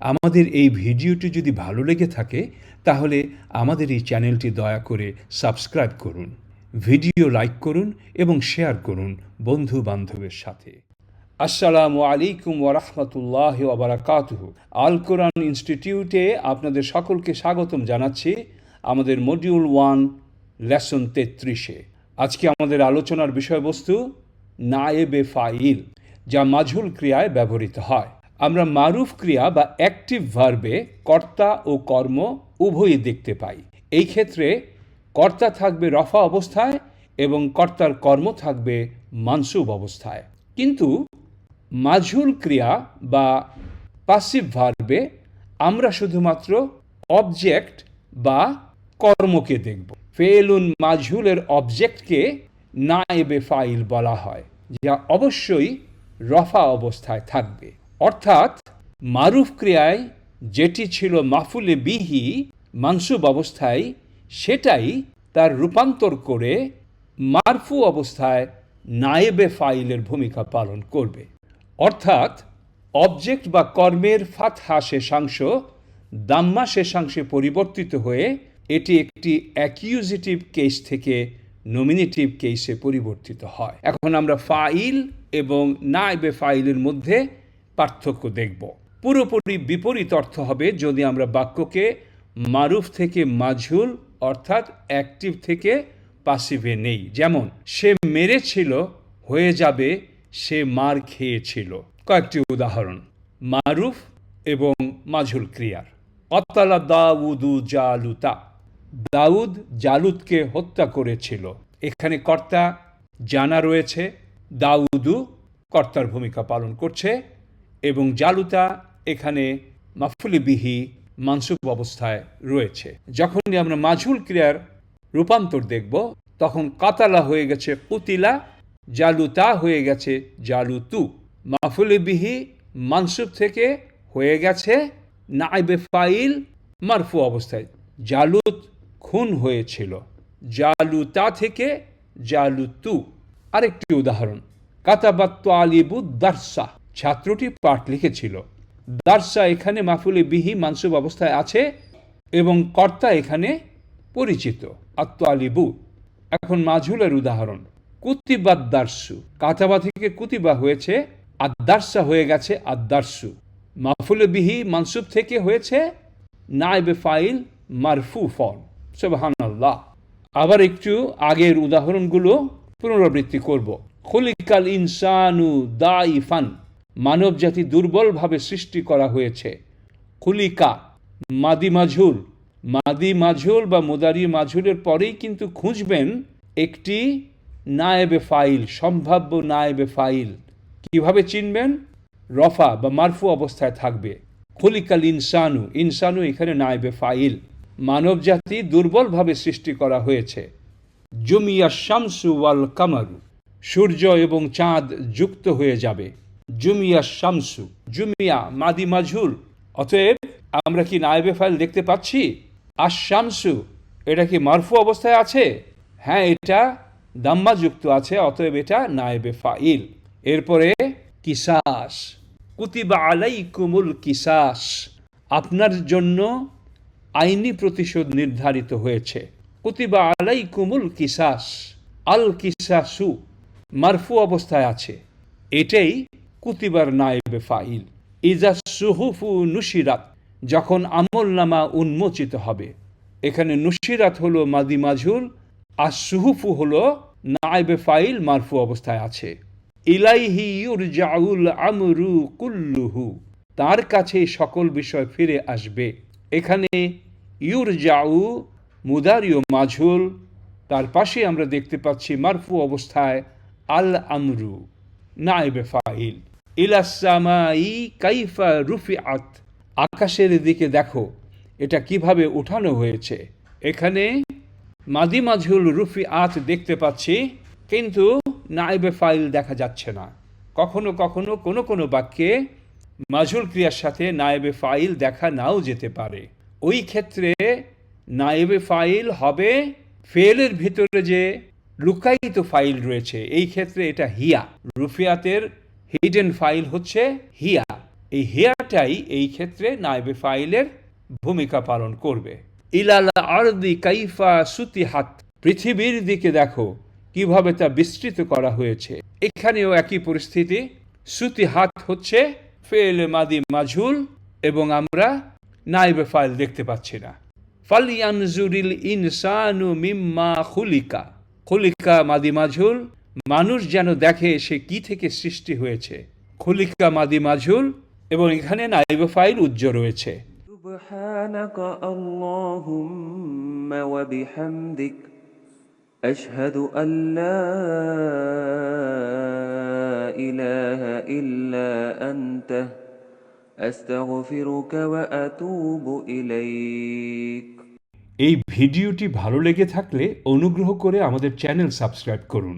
আমাদের এই ভিডিওটি যদি ভালো লেগে থাকে, তাহলে আমাদের এই চ্যানেলটি দয়া করে সাবস্ক্রাইব করুন, ভিডিও লাইক করুন এবং শেয়ার করুন বন্ধু বান্ধবের সাথে। আসসালামু আলাইকুম ওরহমতুল্লাহ ওবরাকাতুহু আল কোরআন ইনস্টিটিউটে আপনাদের সকলকে স্বাগতম জানাচ্ছি আমাদের মডিউল ওয়ান, লেসন তেত্রিশে। আজকে আমাদের আলোচনার বিষয়বস্তু নায়েবে ফাইল, যা মাঝুল ক্রিয়ায় ব্যবহৃত হয়। আমরা মারুফ ক্রিয়া বা অ্যাক্টিভ ভার্বে কর্তা ও কর্ম উভয়ই দেখতে পাই। এই ক্ষেত্রে কর্তা থাকবে রফা অবস্থায় এবং কর্তার কর্ম থাকবে মানসুব অবস্থায়। কিন্তু মাঝুল ক্রিয়া বা পাসিভ ভার্বে আমরা শুধুমাত্র অবজেক্ট বা কর্মকে দেখব। ফেলুন মাঝুলের অবজেক্টকে নায়েবে ফাইল বলা হয়, যা অবশ্যই রফা অবস্থায় থাকবে। অর্থাৎ মারুফ ক্রিয়ায় যেটি ছিল মাফুলে বিহি, মানসুব অবস্থায়, সেটাই তার রূপান্তর করে মারফু অবস্থায় নায়েবে ফাইলের ভূমিকা পালন করবে। অর্থাৎ অবজেক্ট বা কর্মের ফাতহা শেষাংশ, দাম্মা শেষাংশে পরিবর্তিত হয়ে এটি একটি অ্যাকিউজিটিভ কেস থেকে নমিনেটিভ কেসে পরিবর্তিত হয়। এখন আমরা ফাইল এবং নাইবে ফাইলের মধ্যে পার্থক্য দেখব। পুরোপুরি বিপরীত অর্থ হবে যদি আমরা বাক্যকে মারুফ থেকে মাঝুল অর্থাৎ অ্যাক্টিভ থেকে পাসিভে নেই। যেমন, সে মেরেছিল, হয়ে যাবে, সে মার খেয়েছিল। কয়েকটি উদাহরণ। মারুফ এবং মাঝুল ক্রিয়ার। অতালা দাউদু জালুতা। দাউদ জালুদকে হত্যা করেছিল। এখানে কর্তা জানা রয়েছে। দাউদু কর্তার ভূমিকা পালন করছে। এবং জালুতা এখানে মাফুলি বিহি মানসুব অবস্থায় রয়েছে। যখনই আমরা মাঝুল ক্রিয়ার রূপান্তর দেখব, তখন কাতালা হয়ে গেছে কুতিলা, জালুতা হয়ে গেছে জালুতু। মাফুলি বিহি মানসুব থেকে হয়ে গেছে নাইবে ফাইল মারফু অবস্থায়। জালুত খুন হয়েছিল। জালুতা থেকে জালুতু। আরেকটি উদাহরণ। কাতাবাত্ত আলিবু দারসা। ছাত্রটি পাঠ লিখেছিল, দার্সা এখানে মাফুলে বিহি মানসুব অবস্থায় আছে এবং কর্তা এখানে পরিচিত আত্ম আলিবু এখন মাঝুলের উদাহরণ কুতিবাদ দার্সু। কাতাবা থেকে কুতিবা হয়েছে আদার্সা হয়ে গেছে আদার্সু মাফুলে বিহি মানসুব থেকে হয়েছে নাইবে ফাইল মারফু ফর্ম সুবহানাল্লাহ। আবার একটু আগের উদাহরণগুলো পুনরাবৃত্তি করব। খলিকাল ইনসানু দাইফান মানব জাতি দুর্বলভাবে সৃষ্টি করা হয়েছে। খুলিকা, মাদি মাঝুল মাদি মাঝুল বা মুদারি মাঝুলের পরেই কিন্তু খুঁজবেন একটি নায়েবে ফাইল, সম্ভাব্য নায়েবে ফাইল। কীভাবে চিনবেন? রফা বা মারফু অবস্থায় থাকবে। খলিকাল ইনসানু ইনসানু এখানে নায়েবে ফাইল। মানব জাতি দুর্বলভাবে সৃষ্টি করা হয়েছে। জুমিয়া শামসু ওয়াল কামারু। সূর্য এবং চাঁদ যুক্ত হয়ে যাবে। জুমিয়া শামসু, জুমিয়া মাদি মাঝুল অতএব, আমরা কি নায়েবে ফাইল দেখতে পাচ্ছি? আর শামসু, এটা কি মারফু অবস্থায় আছে? হ্যাঁ এটা দাম্মা যুক্ত আছে, অতএব এটা নায়েবে ফাইল। এরপরে, কিসাস, কুতিবা আলাই কুমুল কিসাস, আপনার জন্য আইনি প্রতিশোধ নির্ধারিত হয়েছে। কুতিবা আলাই কুমুল কিসাস, আল কিসাসু, মারফু অবস্থায় আছে। এটাই কুতিবার নায়েবে ফাইল। ইজা সুহুফু নুশিরাত, যখন আমল নামা উন্মোচিত হবে। এখানে নুশিরাত হলো মাদি মাঝুল আর সুহুফু হলো নায়েবে ফাইল মারফু অবস্থায় আছে। ইলাইহি ইউরজাউল আমরু কুল্লুহু, তার কাছে সকল বিষয় ফিরে আসবে। এখানে ইউরজাউ মুদারিও মাঝুল তার পাশে আমরা দেখতে পাচ্ছি মারফু অবস্থায় আল আমরু, নায়েবে ফাইল। ইলাসামাই কাইফা রুফিআত। আকাশের দিকে দেখো, এটা কীভাবে উঠানো হয়েছে। এখানে মাদি মাজহুল রুফি আত দেখতে পাচ্ছি, কিন্তু নাইবে ফাইল দেখা যাচ্ছে না। কখনো কখনো কোনো কোনো বাক্যে মাজহুল ক্রিয়ার সাথে নায়েবে ফাইল দেখা নাও যেতে পারে। ওই ক্ষেত্রে নায়েবে ফাইল হবে ফেলের ভিতরে যে লুকায়িত ফাইল রয়েছে, এই ক্ষেত্রে এটা হিয়া। রুফিয়াতের হিডেন ফাইল হচ্ছে হিয়া এই হিয়াটাই এই ক্ষেত্রে নায়েবে ফাইলের ভূমিকা পালন করবে। ইলাল আরদি কাইফা সুতিহাত। পৃথিবীর দিকে দেখো, কীভাবে তা বিস্তৃত করা হয়েছে। এখানেও একই পরিস্থিতি। সুতিহাত হচ্ছে ফেল মাদি মাঝুল এবং আমরা নাইবে ফাইল দেখতে পাচ্ছি না। ফালিয়ান ফালিয়ানজুরিল ইনসানু মিম্মা খুলিকা। খুলিকা মাদি মাজুল মানুষ যেন দেখে সে কি থেকে সৃষ্টি হয়েছে খুলিকা মাদি মাজুল এবং এখানে নাইবে ফাইল উজ্জ্ব রয়েছে سبحانك اللهم وبحمدك أشهد أن لا إله إلا أنت أستغفرك وأتوب إليك এই ভিডিওটি ভালো লেগে থাকলে অনুগ্রহ করে আমাদের চ্যানেল সাবস্ক্রাইব করুন